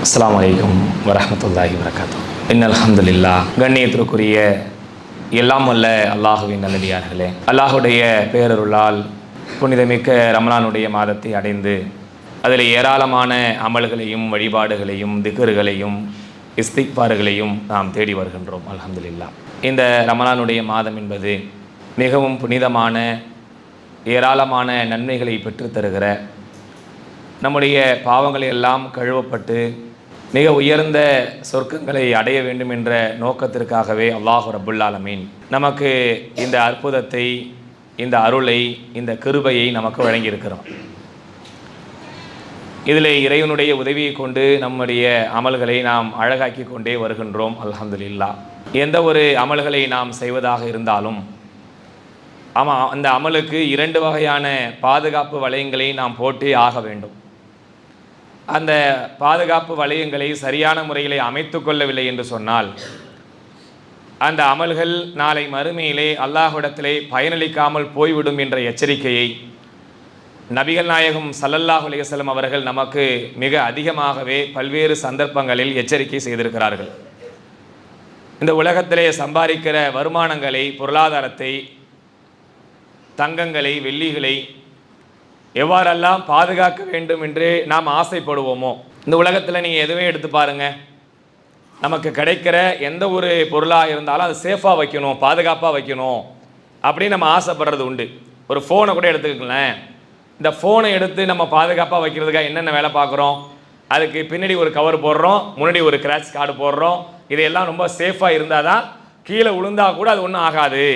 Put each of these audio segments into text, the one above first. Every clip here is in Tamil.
அஸ்லாம் வலைக்கம் வரமத்துல்லாஹி வரகாத்து இன் அலமதுல்லா கண்ணியத்திற்குரிய எல்லாம் அல்ல அல்லாஹுவின் நல்லடியார்களே அல்லாஹுடைய பேரருளால் புனிதமிக்க ரமலானுடைய மாதத்தை அடைந்து அதில் ஏராளமான அமல்களையும் வழிபாடுகளையும் திகர்களையும் இஸ்திக்பார்களையும் நாம் தேடி வருகின்றோம் அலமதுல்லா இந்த ரமலானுடைய மாதம் என்பது மிகவும் புனிதமான ஏராளமான நன்மைகளை பெற்றுத்தருகிற நம்முடைய பாவங்களை எல்லாம் கழுவப்பட்டு மிக உயர்ந்த சொர்க்கங்களை அடைய வேண்டும் என்ற நோக்கத்திற்காகவே அல்லாஹு ரபுல்லாலமீன் நமக்கு இந்த அற்புதத்தை இந்த அருளை இந்த கிருபையை நமக்கு வழங்கியிருக்கிறோம். இதில் இறைவனுடைய உதவியை கொண்டு நம்முடைய அமல்களை நாம் அழகாக்கி கொண்டே வருகின்றோம் அல்ஹம்துலில்லா எந்த ஒரு அமல்களை நாம் செய்வதாக இருந்தாலும் ஆமாம் அந்த அமலுக்கு இரண்டு வகையான பாதுகாப்பு வளையங்களை நாம் போட்டே ஆக வேண்டும். அந்த பாதுகாப்பு வளையங்களை சரியான முறையிலே அமைத்து கொள்ளவில்லை என்று சொன்னால் அந்த அமல்கள் நாளை மறுமையிலே அல்லாஹுடத்திலே பயனளிக்காமல் போய்விடும் என்ற எச்சரிக்கையை நபிகள் நாயகம் சல்லல்லாஹு அலைஹிஸ்ஸலாம் அவர்கள் நமக்கு மிக அதிகமாகவே பல்வேறு சந்தர்ப்பங்களில் எச்சரிக்கை செய்திருக்கிறார்கள். இந்த உலகத்திலே சம்பாதிக்கிற வருமானங்களை பொருளாதாரத்தை தங்கங்களை வெள்ளிகளை எவ்வாறெல்லாம் பாதுகாக்க வேண்டும் என்று நாம் ஆசைப்படுவோமோ? இந்த உலகத்தில் நீங்கள் எதுவே எடுத்து பாருங்கள் நமக்கு கிடைக்கிற எந்த ஒரு பொருளாக இருந்தாலும் அதை சேஃபாக வைக்கணும் பாதுகாப்பாக வைக்கணும் அப்படின்னு நம்ம ஆசைப்படுறது உண்டு. ஒரு ஃபோனை கூட எடுத்துக்கங்களேன். இந்த ஃபோனை எடுத்து நம்ம பாதுகாப்பாக வைக்கிறதுக்காக என்னென்ன வேலை பார்க்குறோம்? அதுக்கு பின்னாடி ஒரு கவர் போடுறோம் முன்னாடி ஒரு கிராச் கார்டு போடுறோம். இதையெல்லாம் ரொம்ப சேஃபாக இருந்தால் தான் கீழே விழுந்தால் கூட அது ஒன்றும் ஆகாது.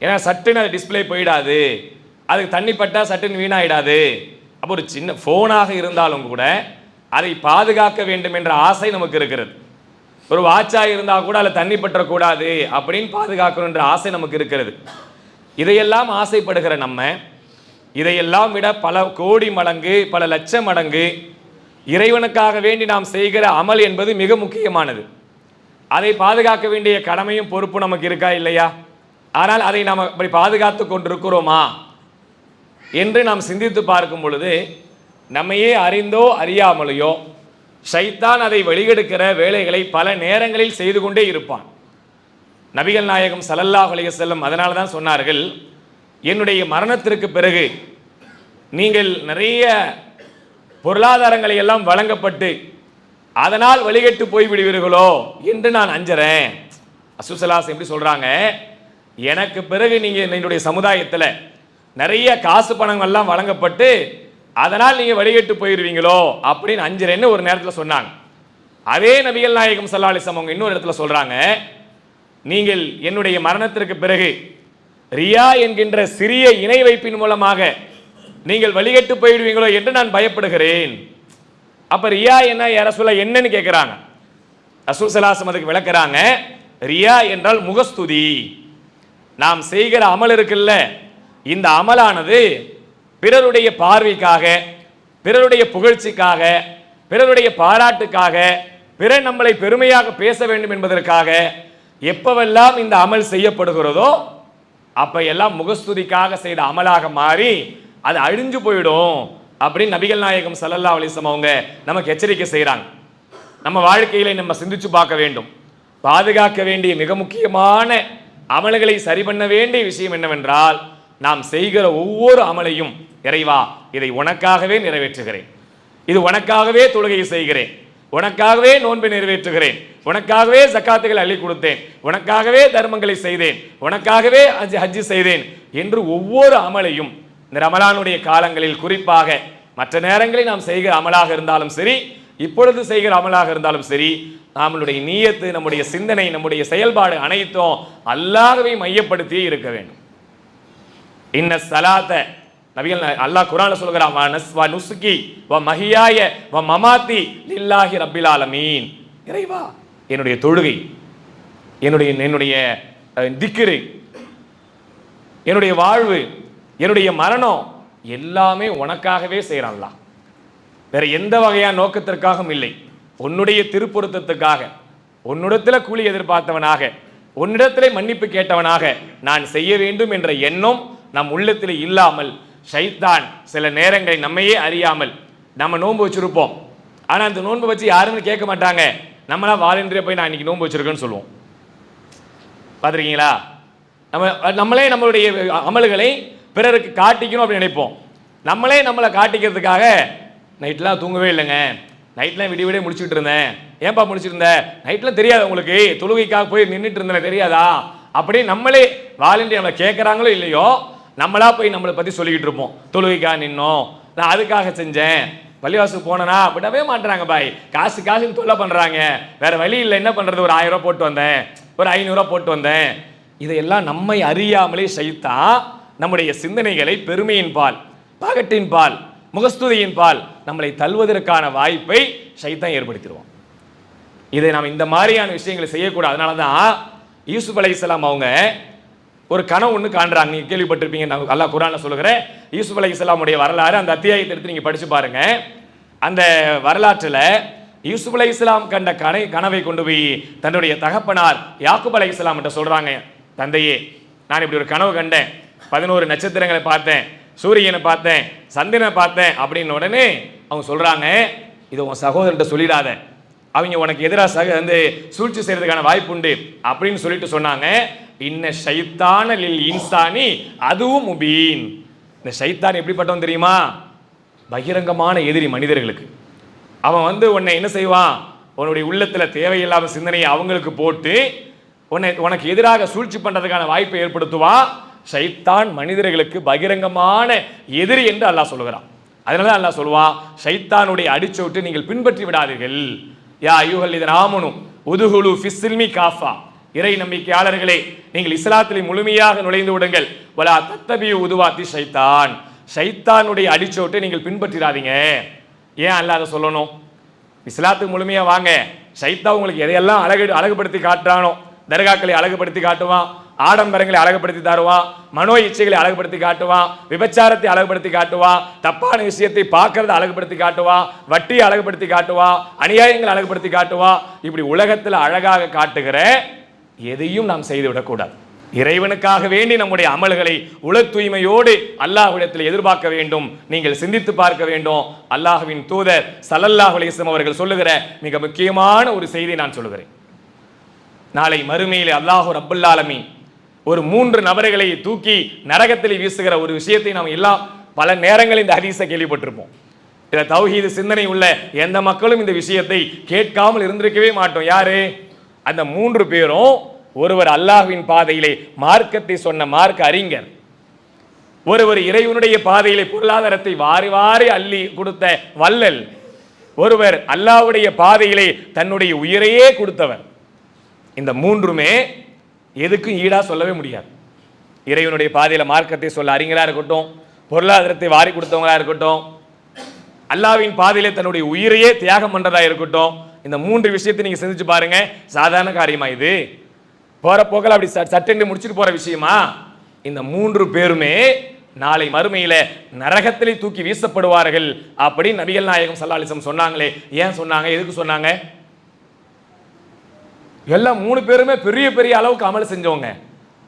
ஏன்னா சட்டுன்னு அது டிஸ்ப்ளே போயிடாது. அதுக்கு தண்ணி பட்டால் சட்டுன்னு வீணாயிடாது. அப்போ ஒரு சின்ன ஃபோனாக இருந்தாலும் கூட அதை பாதுகாக்க வேண்டும் என்ற ஆசை நமக்கு இருக்கிறது. ஒரு வாட்சாக இருந்தால் கூட அதில் தண்ணி பற்றக்கூடாது அப்படின்னு பாதுகாக்கணுன்ற ஆசை நமக்கு இருக்கிறது. இதையெல்லாம் ஆசைப்படுகிற நம்ம இதையெல்லாம் விட பல கோடி மடங்கு பல லட்சம் மடங்கு இறைவனுக்காக வேண்டி நாம் செய்கிற அமல் என்பது மிக முக்கியமானது. அதை பாதுகாக்க வேண்டிய கடமையும் பொறுப்பு நமக்கு இருக்கா இல்லையா? ஆனால் அதை நாம் அப்படி பாதுகாத்து கொண்டிருக்கிறோமா? என்று நாம் சிந்தித்து பார்க்கும் பொழுது நம்மையே அறிந்தோ அறியாமலையோ ஷைத்தான் அதை வெளியெடுக்கிற வேலைகளை பல நேரங்களில் செய்து கொண்டே இருப்பான். நபிகள் நாயகம் ஸல்லல்லாஹு அலைய செல்லம் அதனால தான் சொன்னார்கள் என்னுடைய மரணத்திற்கு பிறகு நீங்கள் நிறைய பொருளாதாரங்களை எல்லாம் வழங்கப்பட்டு அதனால் வழிகட்டு போய் விடுவீர்களோ என்று நான் அஞ்சறேன். அசுசலாஸ் எப்படி சொல்றாங்க எனக்கு பிறகு நீங்கள் என்னுடைய சமுதாயத்தில் நிறைய காசு பணங்கள்லாம் வழங்கப்பட்டு அதனால் நீங்க வழிகட்டு போயிடுவீங்களோ அப்படின்னு அஞ்சுறேன்னு ஒரு நேரத்தில் சொன்னாங்க. அதே நபிகள் நாயகம் சல்லாலிசம் அவங்க இன்னொரு இடத்துல சொல்றாங்க நீங்கள் என்னுடைய மரணத்திற்கு பிறகு ரியா என்கின்ற சிறிய இணை வைப்பின் மூலமாக நீங்கள் வழிகட்டு போயிடுவீங்களோ என்று நான் பயப்படுகிறேன். அப்ப ரியா என்ன யார சொல்ல என்னன்னு கேட்கிறாங்க ரசூல் சலாசம் அதுக்கு விளக்குறாங்க ரியா என்றால் முகஸ்துதி. நாம் செய்கிற அமல் இருக்குல்ல இந்த அமலானது பிறருடைய பார்வைக்காக பிறருடைய புகழ்ச்சிக்காக பிறருடைய பாராட்டுக்காக பிறர் நம்மளை பெருமையாக பேச வேண்டும் என்பதற்காக எப்பவெல்லாம் இந்த அமல் செய்யப்படுகிறதோ அப்போ எல்லாம் முகஸ்துதிக்காக செய்த அமலாக மாறி அது அழிஞ்சு போயிடும் அப்படின்னு நபிகள் நாயகம் சல்லல்லா அலிசம் அவங்க நமக்கு எச்சரிக்கை செய்கிறாங்க நம்ம வாழ்க்கையில நம்ம சிந்திச்சு பார்க்க வேண்டும். பாதுகாக்க வேண்டிய மிக முக்கியமான அமல்களை சரி பண்ண வேண்டிய விஷயம் என்னவென்றால் நாம் செய்கிற ஒவ்வொரு அமலையும் இறைவா இதை உனக்காகவே நிறைவேற்றுகிறேன். இது உனக்காகவே தொழுகையை செய்கிறேன். உனக்காகவே நோன்பை நிறைவேற்றுகிறேன். உனக்காகவே ஜக்காத்துகளை அள்ளி கொடுத்தேன். உனக்காகவே தர்மங்களை செய்தேன். உனக்காகவே ஹஜ் ஹஜ்ஜி செய்தேன் என்று ஒவ்வொரு அமலையும் இந்த ரமலானுடைய காலங்களில் குறிப்பாக மற்ற நேரங்களில் நாம் செய்கிற அமலாக இருந்தாலும் சரி இப்பொழுது செய்கிற அமலாக இருந்தாலும் சரி நம்மளுடைய நீயத்து நம்முடைய சிந்தனை நம்முடைய செயல்பாடு அனைத்தும் அல்லாகவே மையப்படுத்தியே இருக்க வேண்டும். இன்ன சலாத்த நபிகள் அல்லாஹ் குரான சொல்கிறான் வ நஸ் வ நுசுகி வ மஹியாய வ மமாத்தி லில்லாஹி ரப்பில் ஆலமீன். இறைவா என்னுடைய தொழுகை என்னுடைய என்னுடைய திக்கிரு என்னுடைய வாழ்வு என்னுடைய மரணம் எல்லாமே உனக்காகவே செய்கிறான்லாம் வேற எந்த வகையான நோக்கத்திற்காகவும் இல்லை. உன்னுடைய திருப்பொருத்தத்துக்காக உன்னிடத்தில் கூலி எதிர்பார்த்தவனாக உன்னிடத்திலே மன்னிப்பு கேட்டவனாக நான் செய்ய வேண்டும் என்ற எண்ணம் நம் உள்ளத்தில் இல்லாமல் ஷைத்தான் சில நேரங்களில் நம்மையே அறியாமல் நம்ம நோன்பு வச்சிருப்போம். ஆனால் அந்த நோன்பை வச்சு யாருமே கேட்க மாட்டாங்க. நம்மளாம் வாலண்டியர் போய் நான் இன்றைக்கி நோன்பு வச்சுருக்கேன்னு சொல்லுவோம். பார்த்துருக்கீங்களா? நம்ம நம்மளே நம்மளுடைய அமல்களை பிறருக்கு காட்டிக்கணும் அப்படின்னு நினைப்போம். நம்மளே நம்மளை காட்டிக்கிறதுக்காக நைட்லாம் தூங்கவே இல்லைங்க. நைட்லாம் விடிய விடிய முடிச்சுட்டு இருந்தேன். ஏன்பா முடிச்சிட்டு நைட்லாம் தெரியாது உங்களுக்கு. தொழுகைக்காக போய் நின்றுட்டு இருந்தேன் தெரியாதா? அப்படி நம்மளே வாலண்டியர் நம்மளை கேட்குறாங்களோ இல்லையோ நம்மளா போய் நம்மளை பற்றி சொல்லிக்கிட்டு இருப்போம். தொழுகைக்காக நின்னோம். நான் அதுக்காக செஞ்சேன். பள்ளிவாசல் போனனா விடவே மாட்டுறாங்க பாய். காசு காசுன்னு தொல்லை பண்ணுறாங்க வேற வழி இல்லை என்ன பண்ணுறது ஒரு ஆயிரம் ரூபா போட்டு வந்தேன். ஒரு ஐநூறுரூவா போட்டு வந்தேன். இதையெல்லாம் நம்மை அறியாமலே செய்தான் நம்முடைய சிந்தனைகளை பெருமையின் பால் பகட்டின் பால் முகஸ்துதியின் பால் நம்மளை தள்ளுவதற்கான வாய்ப்பை சைத்தான் ஏற்படுத்திடுவோம் இதை நாம் இந்த மாதிரியான விஷயங்களை செய்யக்கூடாது. அதனால தான் யூசுப் அலைஹிஸ்ஸலாம் அவங்க ஒரு கனவு ஒன்று காண்றாங்க. நீங்கள் கேள்விப்பட்டிருப்பீங்க நான் அல்லா குரானில் சொல்லுகிறேன். யூசுப் அலைஹிஸ்ஸலாமுடைய வரலாறு அந்த அத்தியாயத்தை எடுத்து நீங்கள் படித்து பாருங்க. அந்த வரலாற்றில் யூசுப் அலைஹிஸ்ஸலாம் கண்ட கனை கனவை கொண்டு போய் தன்னுடைய தகப்பனார் யாக்குப் அலி இஸ்லாம் கிட்ட சொல்கிறாங்க தந்தையே நான் இப்படி ஒரு கனவு கண்டேன். பதினோரு நட்சத்திரங்களை பார்த்தேன் சூரியனை பார்த்தேன் சந்திரனை பார்த்தேன் அப்படின்னு உடனே அவங்க சொல்கிறாங்க இதை உன் சகோதரன்ட்ட சொல்லிடாத. அவங்க உனக்கு எதிராக சக வந்து சூழ்ச்சி செய்கிறதுக்கான வாய்ப்பு உண்டு அப்படின்னு சொல்லிட்டு சொன்னாங்க. இன்ன ஷைத்தான லில் இன்சானி அதுவும் முபீன். இந்த ஷைத்தான் எப்படிப்பட்டவன் தெரியுமா? பகிரங்கமான எதிரி மனிதர்களுக்கு. அவன் வந்து உன்னை என்ன செய்வான்? உன்னுடைய உள்ளத்தில் தேவையில்லாத சிந்தனையை அவங்களுக்கு போட்டு உன்னை உனக்கு எதிராக சூழ்ச்சி பண்ணுறதுக்கான வாய்ப்பை ஏற்படுத்துவான். ஷைத்தான் மனிதர்களுக்கு பகிரங்கமான எதிரி என்று அல்லாஹ் சொல்லுகிறான். அதனால தான் அல்லாஹ் சொல்லுவான் ஷைத்தானுடைய அடிச்சோட்டு நீங்கள் பின்பற்றி விடாதீர்கள். யா ஐயுகள் இதன் ஆமனும் உதுகுலு ஃபிஸ்ஸில்மி காஃபா இறை நம்பிக்கையாளர்களே நீங்கள் இஸ்லாத்திலே முழுமையாக நுழைந்து விடுங்கள். வலா தத்தபி உதுவாத்தி ஷைத்தான். ஷைத்தானுடைய அடிச்சோட்டை நீங்கள் பின்பற்றிடாதீங்க. ஏன் அல்லாத சொல்லணும்? இஸ்லாத்துக்கு முழுமையாக வாங்க. சைத்தா உங்களுக்கு எதையெல்லாம் அழகு அழகுபடுத்தி காட்டுறானோ தர்காக்களை அழகுபடுத்தி காட்டுவான் ஆடம்பரங்களை அழகுபடுத்தி தருவான் மனோ இச்சைகளை அழகுபடுத்தி காட்டுவான் விபச்சாரத்தை அழகுபடுத்தி காட்டுவான் தப்பான விஷயத்தை பார்க்கறத அழகுபடுத்தி காட்டுவான் வட்டியை அழகுபடுத்தி காட்டுவான் அநியாயங்களை அழகுபடுத்தி காட்டுவான். இப்படி உலகத்தில் அழகாக காட்டுகிற எதையும் நாம் செய்து விடக்கூடாது இறைவனுக்காக வேண்டி நம்முடைய அமல்களை உள தூய்மையோடு அல்லாஹ்விடத்தில் எதிர்பார்க்க வேண்டும். நீங்கள் சிந்தித்து பார்க்க வேண்டும். அல்லாஹுவின் தூதர் சல்லல்லாஹு அலிஸ்லம் அவர்கள் சொல்லுகிற மிக முக்கியமான ஒரு செய்தி நான் சொல்லுகிறேன். நாளை மறுமையில் அல்லாஹு ரப்புல் ஒரு மூன்று நபர்களை தூக்கி நரகத்தில் வீசுகிற ஒரு விஷயத்தை நாம் எல்லாம் பல நேரங்களில் இந்த ஹதீஸை கேள்விப்பட்டிருப்போம். இதில் தௌஹீது சிந்தனை உள்ள எந்த மக்களும் இந்த விஷயத்தை கேட்காமல் இருந்திருக்கவே மாட்டோம். யாரு? அந்த மூன்று பேரும் ஒருவர் அல்லாஹ்வின் பாதையிலே மார்க்கத்தை சொன்ன மார்க்க அறிஞர். ஒருவர் இறைவனுடைய பாதையிலே பொருளாதாரத்தை வாரி வாரி அள்ளி கொடுத்த வள்ளல். ஒருவர் அல்லாவுடைய பாதையிலே தன்னுடைய உயிரையே கொடுத்தவர். இந்த மூன்றுமே எதுக்கும் ஈடா சொல்லவே முடியாது. இறைவனுடைய பாதையில் மார்க்கத்தை சொல்ல அறிஞராக இருக்கட்டும் பொருளாதாரத்தை வாரி கொடுத்தவங்களா இருக்கட்டும் அல்லாவின் பாதையிலே தன்னுடைய உயிரையே தியாகம் பண்ணுறதா இருக்கட்டும் இந்த மூன்று விஷயத்தை நீங்கள் சிந்திச்சு பாருங்க. சாதாரண காரியமா இது? போகிற போக்கில் அப்படி ச- சட்டென்று முடிச்சுட்டு போகிற விஷயமா? இந்த மூன்று பேருமே நாளை மறுமையில நரகத்திலே தூக்கி வீசப்படுவார்கள் அப்படி நபிகள் நாயகம் சல்லாலிசம் சொன்னாங்களே. ஏன் சொன்னாங்க? எதுக்கு சொன்னாங்க? எல்லாம் மூணு பேருமே பெரிய பெரிய அளவுக்கு அமல் செஞ்சவங்க.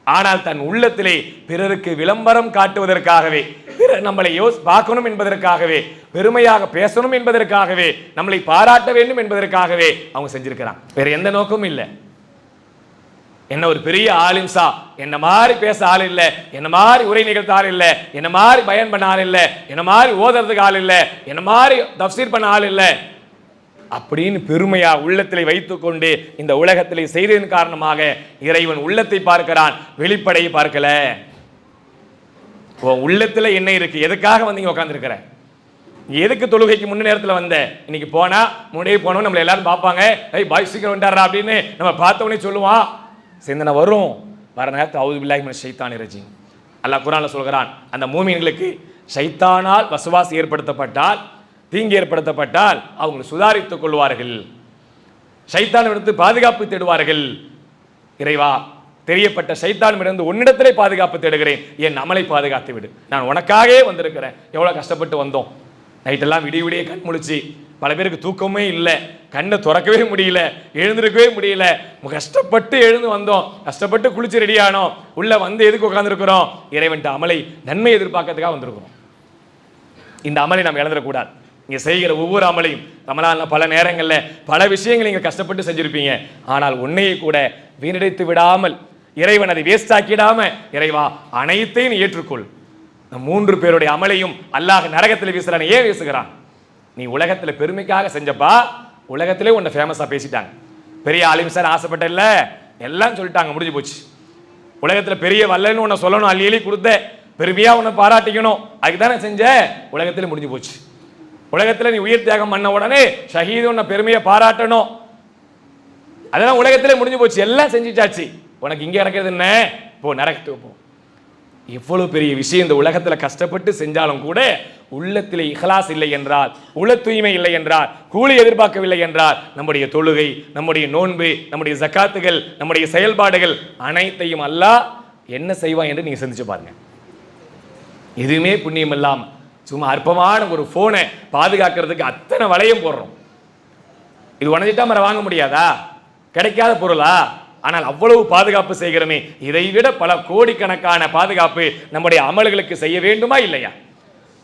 ஆனால் தன் உள்ளத்திலே பிறருக்கு விளம்பரம் காட்டுவதற்காகவே நம்மளை யோஸ் பார்க்கணும் என்பதற்காகவே பெருமையாக பேசணும் என்பதற்காகவே நம்மளை பாராட்ட வேண்டும் என்பதற்காகவே அவங்க செஞ்சிருக்கிறாங்க. வேற எந்த நோக்கமும் இல்லை. என்ன ஒரு பெரிய ஆலிம்சா என்ன மாதிரி பேச ஆள் இல்ல என்ன மாதிரி உரை நிகழ்த்த ஆள் இல்ல என்ன மாதிரி பயன் பண்ண ஆள் இல்ல என்ன மாதிரி ஓதுறதுக்கு ஆள் இல்ல என்ன மாதிரி தப்சீர் பண்ண ஆள் இல்ல. அப்படின்னு பெருமையா உள்ளத்திலே வைத்துக்கொண்டு இந்த உலகத்திலே செய்ததன் காரணமாக இறைவன் உள்ளத்தை பார்க்கிறான் வெளிப்படையை பார்க்கல. உன் உள்ளத்தில் என்ன இருக்கு? எதுக்காக வந்து இங்கே உட்காந்துருக்கிற எதுக்கு தொழுகைக்கு முன்ன நேரத்தில் வந்த? இன்னைக்கு போனா முன்னாடியே போனோம் நம்மளை எல்லாரும் பார்ப்பாங்க. ஐய் பாய் சீக்கிரம் வந்தாரா அப்படின்னு நம்ம பார்த்தவனே சொல்லுவான். சிந்தனை வரும். வர நேரத்தில் அவுது பில்லாஹி சைத்தான் ஷைத்தானி அல்லாஹ் குரானில் சொல்கிறான் அந்த மூமியன்களுக்கு ஷைத்தானால் வசுவாசி ஏற்படுத்தப்பட்டால் தீங்கு ஏற்படுத்தப்பட்டால் அவங்க சுதாரித்துக் கொள்வார்கள். சைத்தானிடத்து பாதுகாப்பு தேடுவார்கள். இறைவா தெரியப்பட்ட சைத்தானிடமிருந்து உன்னிடத்திலே பாதுகாப்பு தேடுகிறேன். என் அமலை பாதுகாத்து விடு நான் உனக்காகவே வந்திருக்கிறேன். எவ்வளோ கஷ்டப்பட்டு வந்தோம். நைட்டெல்லாம் விடிய விடிய கண் முழிச்சு பல பேருக்கு தூக்கமே இல்லை. கண்ணை திறக்கவே முடியல. எழுந்திருக்கவே முடியல. கஷ்டப்பட்டு எழுந்து வந்தோம். கஷ்டப்பட்டு குளிச்சு ரெடி ஆனோம். உள்ள வந்து எதுக்கு உட்காந்துருக்கிறோம் இறைவன்ட்ட அமலை நன்மை எதிர்பார்க்கறதுக்காக வந்திருக்கிறோம். இந்த அமலை நாம் இழந்துடக்கூடாது. நீங்கள் செய்கிற ஒவ்வொரு அமலையும் ரமலான்ல பல நேரங்களில் பல விஷயங்கள் நீங்கள் கஷ்டப்பட்டு செஞ்சுருப்பீங்க. ஆனால் உன்னையை கூட வீணடைத்து விடாமல் இறைவன் அதை வேஸ்ட் ஆக்கிடாம இறைவா அனைத்தையும் நீ ஏற்றுக்கொள். இந்த மூன்று பேருடைய அமலையும் அல்லாஹ் நரகத்தில் வீசுறான் ஏன் வீசுகிறான்? நீ உலகத்தில் பெருமைக்காக செஞ்சப்பா உலகத்திலே உன்னை ஃபேமஸாக பேசிட்டாங்க. பெரிய ஆலிம் சார் ஆசைப்பட்ட இல்லை எல்லாம் சொல்லிட்டாங்க முடிஞ்சு போச்சு. உலகத்தில் பெரிய வல்லன்னு உன்னை சொல்லணும் அள்ளி கொடுத்த பெருமையாக உன்னை பாராட்டிக்கணும். அதுக்கு தானே செஞ்ச? உலகத்தில் முடிஞ்சு போச்சு. உலகத்தில் நீ உயிர் தியாகம் பண்ண உடனே ஷஹீது உன்னை பெருமையை பாராட்டணும். அதெல்லாம் உலகத்திலே முடிஞ்சு போச்சு எல்லாம் செஞ்சுட்டாச்சு. உனக்கு இங்கே நடக்கிறது என்ன? போ நரகத்துக்கு போ. எவ்வளவு பெரிய விஷயம் இந்த உலகத்தில் கஷ்டப்பட்டு செஞ்சாலும் கூட உள்ளத்தில் இஹலாஸ் இல்லை என்றால் உள தூய்மை இல்லை என்றால் கூலி எதிர்பார்க்கவில்லை என்றால் நம்முடைய தொழுகை நம்முடைய நோன்பு நம்முடைய ஜக்காத்துகள் நம்முடைய செயல்பாடுகள் அனைத்தையும் அல்ல என்ன செய்வான் என்று நீங்க சிந்திச்சு பாருங்க. எதுவுமே புண்ணியம் இல்லாம சும்மா அற்பமான ஒரு போனை பாதுகாக்கிறதுக்கு அத்தனை வளையம் போடுறோம். இது உடஞ்சிட்டா மர வாங்க முடியாதா? கிடைக்காத பொருளா? ஆனால் அவ்வளவு பாதுகாப்பு செய்கிறோமே இதைவிட பல கோடிக்கணக்கான பாதுகாப்பு நம்முடைய அமல்களுக்கு செய்ய வேண்டுமா இல்லையா?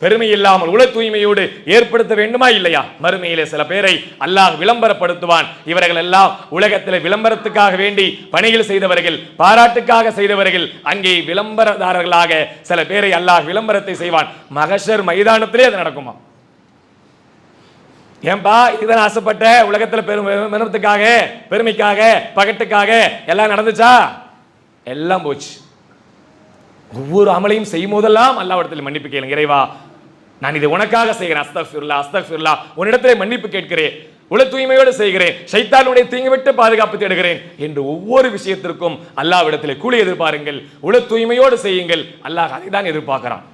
பெருமை இல்லாமல் உள தூய்மையோடு ஏற்படுத்த வேண்டுமா இல்லையா? மறுமையிலே சில பேரை அல்லாஹ் விளம்பரப்படுத்துவான். இவர்கள் எல்லாம் உலகத்தில் விளம்பரத்துக்காக வேண்டி பணிகள் செய்தவர்கள் பாராட்டுக்காக செய்தவர்கள். அங்கே விளம்பரதாரர்களாக சில பேரை அல்லாஹ் விளம்பரத்தை செய்வான். மகஷர் மைதானத்திலே அது நடக்குமா? ஏன்பா இதுதான் ஆசைப்பட்ட உலகத்தில் பெரும் பெருமத்துக்காக பெருமைக்காக பகட்டுக்காக எல்லாம் நடந்துச்சா? எல்லாம் போச்சு. ஒவ்வொரு அமலையும் செய்யும் போதெல்லாம் அல்லாவிடத்தில் மன்னிப்பு கேளுங்க. இறைவா நான் இதை உனக்காக செய்கிறேன். அஸ்தக்ஃபிருல்லா அஸ்தக்ஃபிருல்லா. உன்னிடத்திலே மன்னிப்பு கேட்கிறேன். உள தூய்மையோடு செய்கிறேன். ஷைத்தானுடைய தீங்கு விட்டு பாதுகாப்பு தேடுகிறேன் என்று ஒவ்வொரு விஷயத்திற்கும் அல்லாவிடத்திலே கூலி எதிர்பாருங்கள். உள தூய்மையோடு செய்யுங்கள். அல்லாஹ் அதை தான் எதிர்பார்க்கிறான்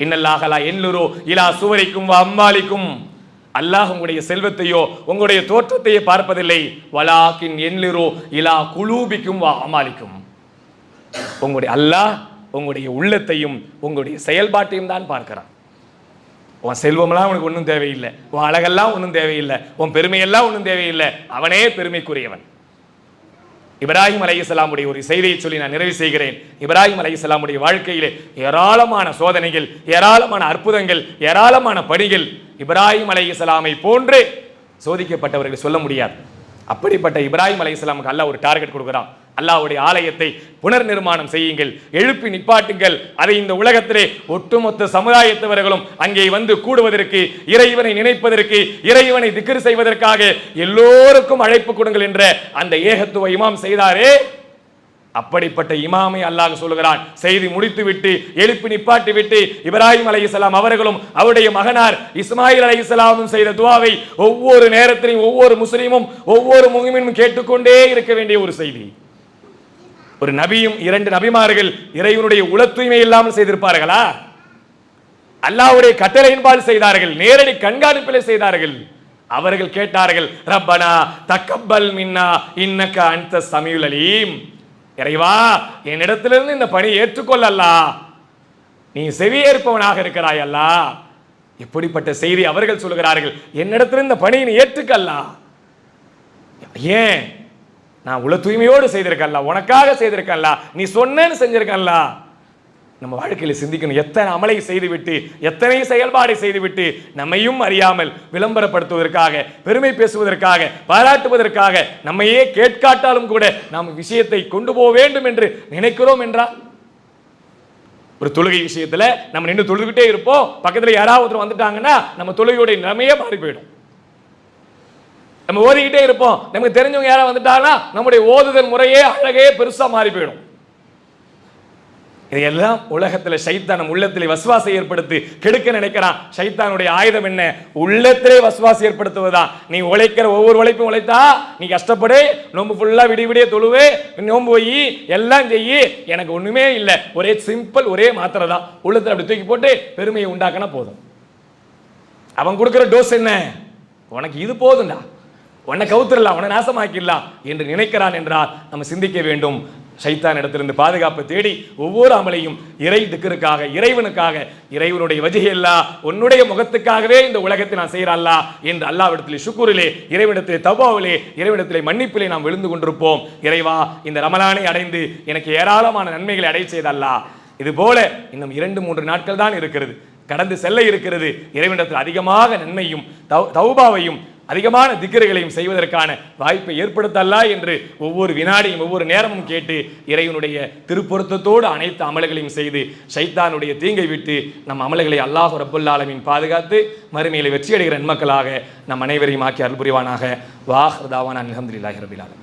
இன்னல்லாகலா எண்ணுரோ இலா சுவரிக்கும் அம்பாலிக்கும் அல்லாஹ் உங்களுடைய செல்வத்தையோ உங்களுடைய தோற்றத்தையோ பார்ப்பதில்லை. வலாக்கின் எண்ணிரோ இலா குலூபிக்கும் வா அமாலிக்கும். உங்களுடைய அல்லாஹ் உங்களுடைய உள்ளத்தையும் உங்களுடைய செயல்பாட்டையும் தான் பார்க்கிறான். உன் செல்வமெல்லாம் உனக்கு ஒன்றும் தேவையில்லை. உன் அழகெல்லாம் ஒன்றும் தேவையில்லை. உன் பெருமையெல்லாம் ஒன்றும் தேவையில்லை. அவனே பெருமைக்குரியவன். இப்ராஹிம் அலைஹிஸ்ஸலாமுடைய ஒரு செய்தியை சொல்லி நான் நிறைவு செய்கிறேன். இப்ராஹிம் அலைஹிஸ்ஸலாமுடைய வாழ்க்கையிலே ஏராளமான சோதனைகள் ஏராளமான அற்புதங்கள் ஏராளமான பணிகள் இப்ராஹிம் அலைஹிஸ்ஸலாமை போன்று சோதிக்கப்பட்டவர்கள் சொல்ல முடியாது. அப்படிப்பட்ட இப்ராஹிம் அலைஹிஸ்ஸலாமுக்கு அல்ல ஒரு டார்கெட் கொடுக்குறான். அல்லாவுடைய ஆலயத்தை புனர் நிர்மாணம் செய்யுங்கள் எழுப்பி நிப்பாட்டுங்கள். அதை இந்த உலகத்திலே ஒட்டுமொத்த சமுதாயத்தவர்களும் அங்கே வந்து கூடுவதற்கு இறைவனை நினைப்பதற்கு இறைவனை திக்கர் செய்வதற்காக எல்லோருக்கும் அழைப்பு கொடுங்கள் என்ற அந்த ஏகத்துவ இமாம் செய்தாரே. அப்படிப்பட்ட இமாமை அல்லாஹ் சொல்லுகிறான். செய்தி முடித்து விட்டு எழுப்பி நிப்பாட்டி விட்டு இப்ராஹிம் அலைஹிஸ்ஸலாம் அவர்களும் அவருடைய மகனார் இஸ்மாயில் அலைஹிஸ்ஸலாமும் செய்த துவாவை ஒவ்வொரு நேரத்திலும் ஒவ்வொரு முஸ்லீமும் ஒவ்வொரு முகிமினும் கேட்டுக்கொண்டே இருக்க வேண்டிய ஒரு செய்தி. ஒரு நபியும் இரண்டு நபிமார்கள் இறைவனுடைய உள தூய்மை இல்லாமல் செய்திருப்பார்களா? அல்லாஹ்வுடைய கட்டளையின்பால் செய்தார்கள் நேரடி கண்காணிப்பில் செய்தார்கள். அவர்கள் கேட்டார்கள் ரப்பனா தக்கப்பல் மின்னா இன்னக்க அந்த சமீல் அலீம். இறைவா என்னிடத்திலிருந்து இந்த பணி ஏற்றுக்கொள்ளல்லா நீ செவியேற்பவனாக இருக்கிறாய் அல்லா. இப்படிப்பட்ட செய்தி அவர்கள் சொல்கிறார்கள் என்னிடத்திலிருந்து இந்த பணியை நீ ஏற்றுக்கல்லா? ஏன்? நான் உள்ள தூய்மையோடு செய்திருக்கல்ல உனக்காக செய்திருக்கல்ல நீ சொன்னேன்னு செஞ்சிருக்கல்ல நம்ம வாழ்க்கையில் சிந்திக்கணும். எத்தனை அமலை செய்துவிட்டு எத்தனை செயல்பாடை செய்துவிட்டு நம்மையும் அறியாமல் விளம்பரப்படுத்துவதற்காக பெருமை பேசுவதற்காக பாராட்டுவதற்காக நம்மையே கேட்காட்டாலும் கூட நாம் விஷயத்தை கொண்டு போக வேண்டும் என்று நினைக்கிறோம் என்றால்? ஒரு தொழுகை விஷயத்தில் நம்ம நின்று தொழுதுகிட்டே இருப்போம். பக்கத்தில் யாராவது ஒருத்தர் வந்துட்டாங்கன்னா நம்ம தொழுகையுடைய நிலைமையே மாறி போயிடும். நம்ம ஓதிக்கிட்டே இருப்போம். நமக்கு தெரிஞ்சவங்க யாராவது வந்துட்டாங்கன்னா நம்முடைய ஓதுதல் முறையே அழகே பெருசா மாறி போயிடும். இதையெல்லாம் உலகத்துல சைத்தான் நம்ம உள்ளத்திலே வசுவாசை ஏற்படுத்தி கெடுக்க நினைக்கிறான். சைத்தானுடைய ஆயுதம் என்ன? உள்ளத்திலே வசுவாசை ஏற்படுத்துவதுதான் நீ உழைக்கிற ஒவ்வொரு உழைப்பும் உழைத்தா நீ கஷ்டப்படு நோம்பு ஃபுல்லாக விடிய விடிய தொழுவு நோம்பு போய் எல்லாம் செய்யி எனக்கு ஒன்றுமே இல்லை. ஒரே சிம்பிள் ஒரே மாத்திரை தான் உள்ளத்தில் அப்படி தூக்கி போட்டு பெருமையை உண்டாக்கினா போதும். அவன் கொடுக்குற டோஸ் என்ன? உனக்கு இது போதும்டா. உன்னை கவுத்துடலாம் உன்னை நாசமாக்கிடலாம் என்று நினைக்கிறான் என்றால் நம்ம சிந்திக்க வேண்டும். சைத்தான் இடத்திலிருந்து பாதுகாப்பு தேடி ஒவ்வொரு அமலையும் இறை திக்கருக்காக இறைவனுக்காக இறைவனுடைய வஜியல்லா உன்னுடைய முகத்துக்காகவே இந்த உலகத்தை நான் செய்கிறல்லா என்று அல்லாவிடத்திலே சுக்கூரிலே இறைவனிடத்திலே தவாவிலே இறைவனிடத்திலே மன்னிப்பிலே நாம் விழுந்து கொண்டிருப்போம். இறைவா இந்த ரமலானை அடைந்து எனக்கு ஏராளமான நன்மைகளை அடை செய்தல்லா இது போல இன்னும் இரண்டு மூன்று நாட்கள் தான் இருக்கிறது. கடந்து செல்ல இருக்கிறது. இறைவனிடத்தில் அதிகமாக நன்மையும் தௌபாவையும் அதிகமான திக்கரைகளையும் செய்வதற்கான வாய்ப்பை ஏற்படுத்தல்லா என்று ஒவ்வொரு வினாடியும் ஒவ்வொரு நேரமும் கேட்டு இறைவனுடைய திருப்பொருத்தத்தோடு அனைத்து அமல்களையும் செய்து ஷைத்தானுடைய தீங்கை விட்டு நம் அமல்களை அல்லாஹ் ரப்புல் பாதுகாத்து மறுமையில வெற்றியடைகிற நன்மக்களாக நம் அனைவரையும் ஆக்கி அருள் புரிவானாக. வாஹ் தாவான் அலமதுல்லாஹி ரபில்